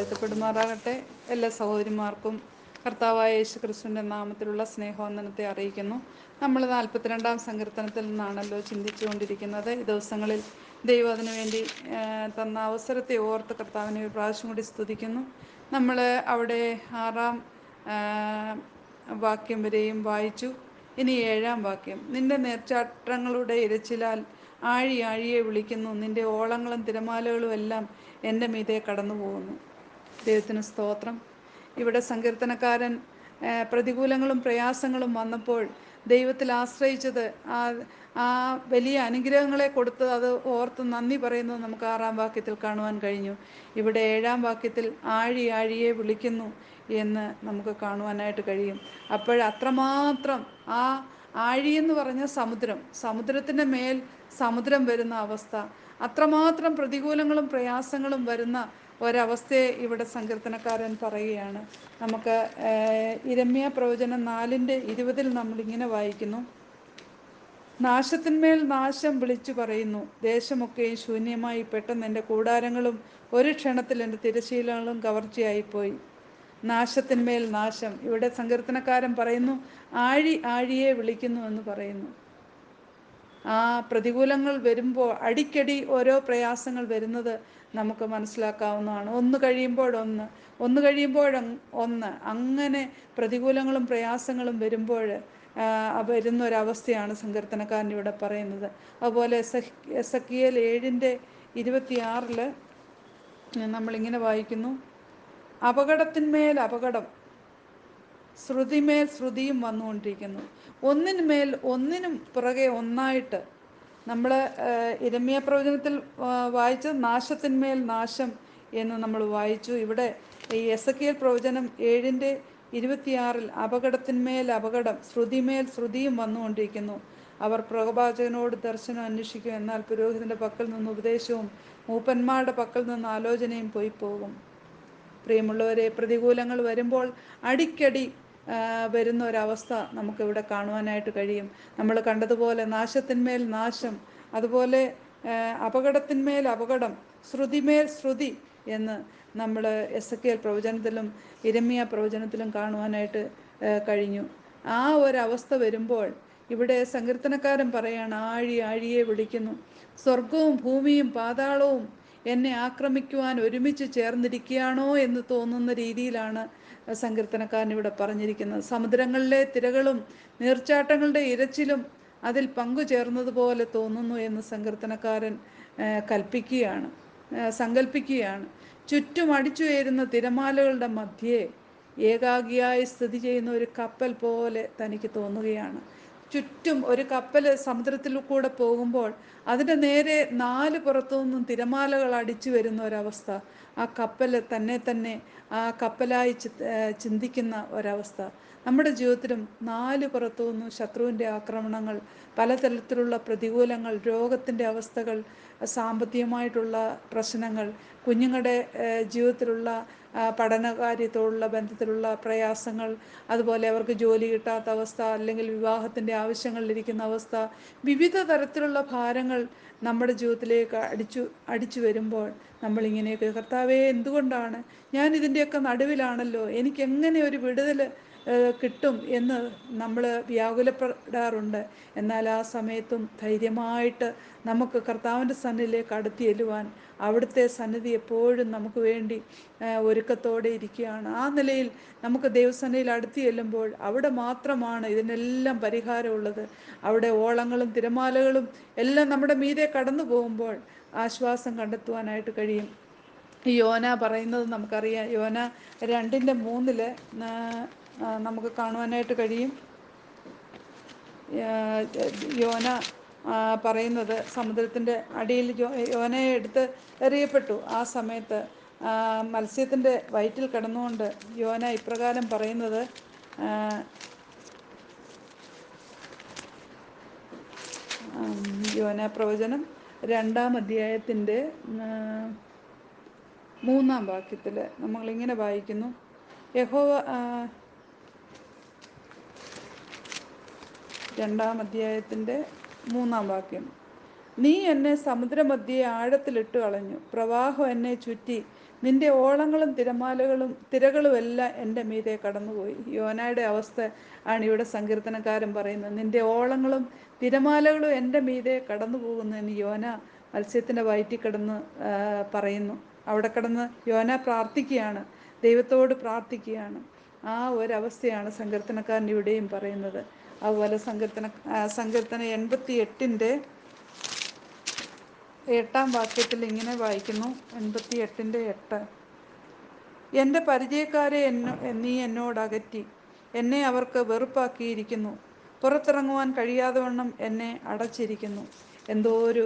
വാഴ്ത്തപ്പെടുമാറാകട്ടെ എല്ലാ സഹോദരിമാർക്കും കർത്താവായ യേശു ക്രിസ്തുവിന്റെ നാമത്തിലുള്ള സ്നേഹവന്ദനത്തെ അറിയിക്കുന്നു. നമ്മൾ നാൽപ്പത്തിരണ്ടാം സങ്കീർത്തനത്തിൽ നിന്നാണല്ലോ ചിന്തിച്ചുകൊണ്ടിരിക്കുന്നത്. ഈ ദിവസങ്ങളിൽ ദൈവം അതിനു വേണ്ടി തന്ന അവസരത്തെ ഓർത്ത് കർത്താവിനെ ഒരു പ്രാവശ്യം കൂടി സ്തുതിക്കുന്നു. നമ്മൾ അവിടെ ആറാം വാക്യം വരെയും വായിച്ചു. ഇനി ഏഴാം വാക്യം. നിന്റെ നേർച്ചാട്ടങ്ങളുടെ ഇരച്ചിലാൽ ആഴി ആഴിയെ വിളിക്കുന്നു. നിന്റെ ഓളങ്ങളും തിരമാലകളും എല്ലാം എന്റെ മീതെ കടന്നു പോകുന്നു ദൈവത്തിന് സ്തോത്രം. ഇവിടെ സങ്കീർത്തനക്കാരൻ പ്രതികൂലങ്ങളും പ്രയാസങ്ങളും വന്നപ്പോൾ ദൈവത്തിൽ ആശ്രയിച്ചത് ആ ആ വലിയ അനുഗ്രഹങ്ങളെ കൊടുത്ത് അത് ഓർത്ത് നന്ദി പറയുന്നത് നമുക്ക് ആറാം വാക്യത്തിൽ കാണുവാൻ കഴിഞ്ഞു. ഇവിടെ ഏഴാം വാക്യത്തിൽ ആഴി ആഴിയെ വിളിക്കുന്നു എന്ന് നമുക്ക് കാണുവാനായിട്ട് കഴിയും. അപ്പോൾ അത്രമാത്രം ആ എന്ന് പറഞ്ഞ സമുദ്രം സമുദ്രത്തിന്റെ മേൽ സമുദ്രം വരുന്ന അവസ്ഥ അത്രമാത്രം പ്രതികൂലങ്ങളും പ്രയാസങ്ങളും വരുന്ന ഒരവസ്ഥയെ ഇവിടെ സങ്കീർത്തനക്കാരൻ പറയുകയാണ്. നമുക്ക് ഇരമ്യ പ്രവചനം നാലിന്റെ ഇരുപതിൽ നമ്മളിങ്ങനെ വായിക്കുന്നു. നാശത്തിന്മേൽ നാശം വിളിച്ചു പറയുന്നു. ദേശമൊക്കെയും ശൂന്യമായി. പെട്ടെന്ന് എന്റെ കൂടാരങ്ങളും ഒരു ക്ഷണത്തിൽ എന്റെ തിരശീലങ്ങളും കവർച്ചയായിപ്പോയി. നാശത്തിന്മേൽ നാശം. ഇവിടെ സങ്കീർത്തനക്കാരൻ പറയുന്നു ആഴി ആഴിയെ വിളിക്കുന്നു എന്ന് പറയുന്നു. ആ പ്രതികൂലങ്ങൾ വരുമ്പോൾ അടിക്കടി ഓരോ പ്രയാസങ്ങൾ വരുന്നത് നമുക്ക് മനസ്സിലാക്കാവുന്നതാണ്. ഒന്ന് കഴിയുമ്പോഴൊന്ന് ഒന്ന് കഴിയുമ്പോൾ ഒന്ന്. അങ്ങനെ പ്രതികൂലങ്ങളും പ്രയാസങ്ങളും വരുമ്പോൾ വരുന്ന ഒരവസ്ഥയാണ് സങ്കീർത്തനക്കാരൻ ഇവിടെ പറയുന്നത്. അതുപോലെ എസ് എസ് എ കി എൽ ഏഴിന്റെ ഇരുപത്തിയാറിൽ നമ്മളിങ്ങനെ വായിക്കുന്നു. അപകടത്തിന്മേൽ അപകടം. ശ്രുതിമേൽ ശ്രുതിയും വന്നുകൊണ്ടിരിക്കുന്നു. ഒന്നിനുമേൽ ഒന്നിനും പുറകെ ഒന്നായിട്ട് നമ്മൾ ഇരമ്യ പ്രവചനത്തിൽ വായിച്ച നാശത്തിന്മേൽ നാശം എന്ന് നമ്മൾ വായിച്ചു. ഇവിടെ ഈ എസ് എ പ്രവചനം ഏഴിന്റെ ഇരുപത്തിയാറിൽ അപകടത്തിന്മേൽ അപകടം ശ്രുതിമേൽ ശ്രുതിയും വന്നുകൊണ്ടിരിക്കുന്നു. അവർ പ്രവാചകനോട് ദർശനം അന്വേഷിക്കും എന്നാൽ പുരോഹിതന്റെ പക്കൽ നിന്ന് ഉപദേശവും മൂപ്പന്മാരുടെ പക്കൽ നിന്ന് ആലോചനയും പോയി പോകും പ്രിയമുള്ളവരെ പ്രതികൂലങ്ങൾ വരുമ്പോൾ അടിക്കടി വരുന്ന ഒരവസ്ഥ നമുക്കിവിടെ കാണുവാനായിട്ട് കഴിയും. നമ്മൾ കണ്ടതുപോലെ നാശത്തിന്മേൽ നാശം അതുപോലെ അപകടത്തിന്മേൽ അപകടം ശ്രുതിമേൽ ശ്രുതി എന്ന് നമ്മൾ എസ് എ പ്രവചനത്തിലും ഇരമ്യ പ്രവചനത്തിലും കാണുവാനായിട്ട് കഴിഞ്ഞു. ആ ഒരവസ്ഥ വരുമ്പോൾ ഇവിടെ സങ്കീർത്തനക്കാരൻ പറയാണ് ആഴി ആഴിയെ വിളിക്കുന്നു. സ്വർഗവും ഭൂമിയും പാതാളവും എന്നെ ആക്രമിക്കുവാൻ ഒരുമിച്ച് ചേർന്നിരിക്കുകയാണോ എന്ന് തോന്നുന്ന രീതിയിലാണ് സങ്കീർത്തനക്കാരൻ ഇവിടെ പറഞ്ഞിരിക്കുന്നത്. സമുദ്രങ്ങളിലെ തിരകളും നീർച്ചാട്ടങ്ങളുടെ ഇരച്ചിലും അതിൽ പങ്കു ചേർന്നതുപോലെ തോന്നുന്നു എന്ന് സങ്കീർത്തനക്കാരൻ കൽപ്പിക്കുകയാണ് സങ്കല്പിക്കുകയാണ് ചുറ്റും അടിച്ചുയരുന്ന തിരമാലകളുടെ മധ്യേ ഏകാഗിയായി സ്ഥിതി ചെയ്യുന്ന ഒരു കപ്പൽ പോലെ തനിക്ക് തോന്നുകയാണ്. ചുറ്റും ഒരു കപ്പൽ സമുദ്രത്തിൽ കൂടെ പോകുമ്പോൾ അതിന്റെ നേരെ നാല് പുറത്തു നിന്നും തിരമാലകൾ അടിച്ചു വരുന്ന ഒരവസ്ഥ. ആ കപ്പൽ തന്നെ തന്നെ ആ കപ്പലായി ചിന്തിക്കുന്ന ഒരവസ്ഥ. നമ്മുടെ ജീവിതത്തിലും നാല് പുറത്തു നിന്നും ശത്രുവിന്റെ ആക്രമണങ്ങൾ പലതരത്തിലുള്ള പ്രതികൂലങ്ങൾ രോഗത്തിന്റെ അവസ്ഥകൾ സാമ്പത്തികമായിട്ടുള്ള പ്രശ്നങ്ങൾ കുഞ്ഞുങ്ങളുടെ ജീവിതത്തിലുള്ള പഠന പഠനകാര്യത്തോടുള്ള ബന്ധത്തിലുള്ള പ്രയാസങ്ങൾ അതുപോലെ അവർക്ക് ജോലി കിട്ടാത്ത അവസ്ഥ അല്ലെങ്കിൽ വിവാഹത്തിന്റെ ആവശ്യങ്ങളിലിരിക്കുന്ന അവസ്ഥ വിവിധ തരത്തിലുള്ള ഭാരങ്ങൾ നമ്മുടെ ജീവിതത്തിലേക്ക് അടിച്ചു അടിച്ചു വരുമ്പോൾ നമ്മളിങ്ങനെയൊക്കെ കർത്താവേ എന്തുകൊണ്ടാണ്? ഞാൻ ഇതിന്റെയൊക്കെ നടുവിലാണല്ലോ. എനിക്ക് എങ്ങനെ ഒരു വിടുതൽ കിട്ടും എന്ന് നമ്മൾ വ്യാകുലപ്പെടാറുണ്ട്. എന്നാൽ ആ സമയത്തും ധൈര്യമായിട്ട് നമുക്ക് കർത്താവിന്റെ സന്നിധിയിലേക്ക് അടുത്ത് അവിടുത്തെ സന്നിധി എപ്പോഴും നമുക്ക് വേണ്ടി ഒരുക്കത്തോടെ ഇരിക്കുകയാണ്. ആ നിലയിൽ നമുക്ക് ദൈവസന്നിധിയിൽ അടുത്ത് ചെല്ലുമ്പോൾ അവിടെ മാത്രമാണ് ഇതിനെല്ലാം പരിഹാരമുള്ളത്. അവിടെ ഓളങ്ങളും തിരമാലകളും എല്ലാം നമ്മുടെ മീതെ കടന്നു പോകുമ്പോൾ ആശ്വാസം കണ്ടെത്തുവാനായിട്ട് കഴിയും. യോന പറയുന്നത് നമുക്കറിയാം. യോന രണ്ടിന്റെ മൂന്നിൽ നമുക്ക് കാണുവാനായിട്ട് കഴിയും. യോന പറയുന്നത് സമുദ്രത്തിന്റെ അടിയിൽ യോനയെ എടുത്ത് എറിയപ്പെട്ടു. ആ സമയത്ത് മത്സ്യത്തിന്റെ വയറ്റിൽ കിടന്നുകൊണ്ട് യോന ഇപ്രകാരം പറയുന്നത് യോന പ്രവചനം രണ്ടാം അധ്യായത്തിന്റെ മൂന്നാം വാക്യത്തിൽ നമ്മളിങ്ങനെ വായിക്കുന്നു. യഹോവ രണ്ടാം അധ്യായത്തിന്റെ മൂന്നാം വാക്യം. നീ എന്നെ സമുദ്രമധ്യേ ആഴത്തിലിട്ട് കളഞ്ഞു. പ്രവാഹം എന്നെ ചുറ്റി. നിന്റെ ഓളങ്ങളും തിരമാലകളും തിരകളും എല്ലാം എന്റെ മീതെ കടന്നുപോയി. യോനയുടെ അവസ്ഥ ആണ് ഇവിടെ സങ്കീർത്തനക്കാരൻ പറയുന്നത്. നിന്റെ ഓളങ്ങളും തിരമാലകളും എന്റെ മീതെ കടന്നു പോകുന്നതിന് യോന മത്സ്യത്തിന്റെ വയറ്റിൽ കിടന്ന് പറയുന്നു. അവിടെ കിടന്ന് യോന പ്രാർത്ഥിക്കുകയാണ്. ദൈവത്തോട് പ്രാർത്ഥിക്കുകയാണ്. ആ ഒരവസ്ഥയാണ് സങ്കീർത്തനക്കാരൻ ഇവിടെയും പറയുന്നത്. അതുപോലെ സങ്കീർത്തന സങ്കീർത്തന എൺപത്തി എട്ടിന്റെ എട്ടാം വാക്യത്തിൽ ഇങ്ങനെ വായിക്കുന്നു. എൺപത്തി എട്ടിന്റെ എട്ട്. എന്റെ പരിചയക്കാരെ എന്നോ നീ എന്നോടകറ്റി എന്നെ അവർക്ക് വെറുപ്പാക്കിയിരിക്കുന്നു. പുറത്തിറങ്ങുവാൻ കഴിയാതെ വണ്ണം എന്നെ അടച്ചിരിക്കുന്നു. എന്തോ ഒരു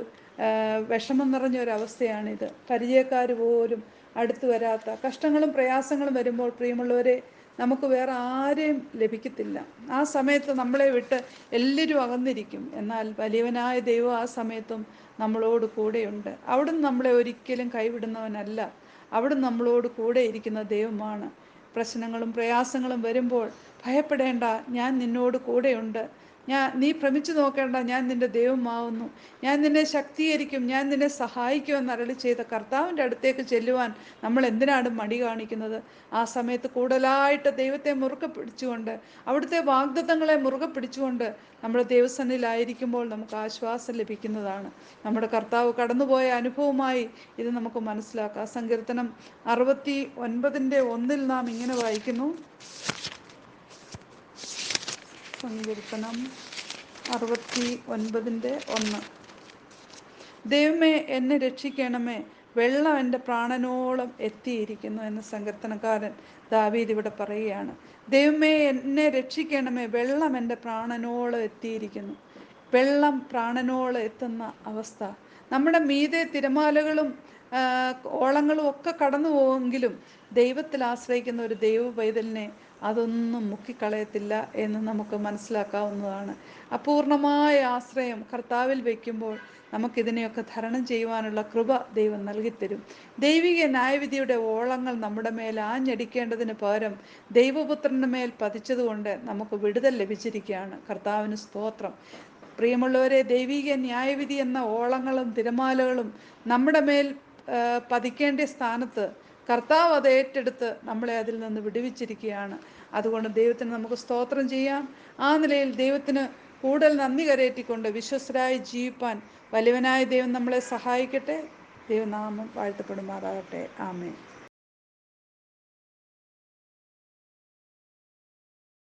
വിഷമം നിറഞ്ഞ ഒരവസ്ഥയാണിത് പരിചയക്കാർ പോലും അടുത്തു വരാത്ത കഷ്ടങ്ങളും പ്രയാസങ്ങളും വരുമ്പോൾ പ്രിയമുള്ളവരെ നമുക്ക് വേറെ ആരെയും ലഭിക്കത്തില്ല. ആ സമയത്ത് നമ്മളെ വിട്ട് എല്ലാവരും അകന്നിരിക്കും. എന്നാൽ വലിയവനായ ദൈവം ആ സമയത്തും നമ്മളോട് കൂടെയുണ്ട്. അവിടുന്ന് നമ്മളെ ഒരിക്കലും കൈവിടുന്നവനല്ല. അവിടുന്ന് നമ്മളോട് കൂടെ ഇരിക്കുന്ന ദൈവമാണ്. പ്രശ്നങ്ങളും പ്രയാസങ്ങളും വരുമ്പോൾ ഭയപ്പെടേണ്ട ഞാൻ നിന്നോട് കൂടെയുണ്ട്. ഞാൻ നീ ഭ്രമിച്ചു നോക്കേണ്ട ഞാൻ നിന്റെ ദൈവമാവുന്നു ഞാൻ നിന്നെ ശക്തീകരിക്കും ഞാൻ നിന്നെ സഹായിക്കുമെന്ന് അരളി ചെയ്ത കർത്താവിന്റെ അടുത്തേക്ക് ചെല്ലുവാൻ നമ്മൾ എന്തിനാണ് മടി കാണിക്കുന്നത്? ആ സമയത്ത് കൂടുതലായിട്ട് ദൈവത്തെ മുറുകെ പിടിച്ചുകൊണ്ട് അവിടുത്തെ വാഗ്ദത്തങ്ങളെ മുറുകെ പിടിച്ചുകൊണ്ട് നമ്മൾ ദൈവസന്നിലായിരിക്കുമ്പോൾ നമുക്ക് ആശ്വാസം ലഭിക്കുന്നതാണ്. നമ്മുടെ കർത്താവ് കടന്നുപോയ അനുഭവമായി ഇത് നമുക്ക് മനസ്സിലാക്കാം. സങ്കീർത്തനം അറുപത്തി ഒൻപതിന്റെ ഒന്നിൽ നാം ഇങ്ങനെ വായിക്കുന്നു. സങ്കീർത്തനം അറുപത്തി ഒൻപതിന്റെ ഒന്ന്. ദൈവമേ എന്നെ രക്ഷിക്കണമേ. വെള്ളം എന്റെ പ്രാണനോളം എത്തിയിരിക്കുന്നു എന്ന് സങ്കീർത്തനക്കാരൻ ദാവീദ് ഇവിടെ പറയുകയാണ്. ദൈവമേ എന്നെ രക്ഷിക്കണമേ. വെള്ളം എന്റെ പ്രാണനോളം എത്തിയിരിക്കുന്നു. വെള്ളം പ്രാണനോളം എത്തുന്ന അവസ്ഥ. നമ്മുടെ മീതെ തിരമാലകളും ഓളങ്ങളും ഒക്കെ കടന്നു പോവെങ്കിലും ദൈവത്തിൽ ആശ്രയിക്കുന്ന ഒരു ദൈവ പൈതലിനെ അതൊന്നും മുക്കിക്കളയത്തില്ല എന്ന് നമുക്ക് മനസ്സിലാക്കാവുന്നതാണ്. അപൂർണമായ ആശ്രയം കർത്താവിൽ വയ്ക്കുമ്പോൾ നമുക്കിതിനെയൊക്കെ ധരണം ചെയ്യുവാനുള്ള കൃപ ദൈവം നൽകിത്തരും. ദൈവിക ന്യായവിധിയുടെ ഓളങ്ങൾ നമ്മുടെ മേൽ ആഞ്ഞടിക്കേണ്ടതിന് പകരം ദൈവപുത്രന്റെ മേൽ പതിച്ചതുകൊണ്ട് നമുക്ക് വിടുതൽ ലഭിച്ചിരിക്കുകയാണ്. കർത്താവിന് സ്തോത്രം. പ്രിയമുള്ളവരെ ദൈവിക ന്യായവിധി എന്ന ഓളങ്ങളും തിരമാലകളും നമ്മുടെ മേൽ പതിക്കേണ്ട സ്ഥാനത്ത് കർത്താവ് അത് ഏറ്റെടുത്ത് നമ്മളെ അതിൽ നിന്ന് വിടുവിച്ചിരിക്കുകയാണ്. അതുകൊണ്ട് ദൈവത്തിന് നമുക്ക് സ്തോത്രം ചെയ്യാം. ആ നിലയിൽ ദൈവത്തിന് കൂടുതൽ നന്ദി കരയേറ്റിക്കൊണ്ട് വിശ്വസ്തരായി ജീവിപ്പാൻ വലിയവനായ ദൈവം നമ്മളെ സഹായിക്കട്ടെ. ദൈവനാമം വാഴ്ത്തപ്പെടുമാറാകട്ടെ. ആമേൻ.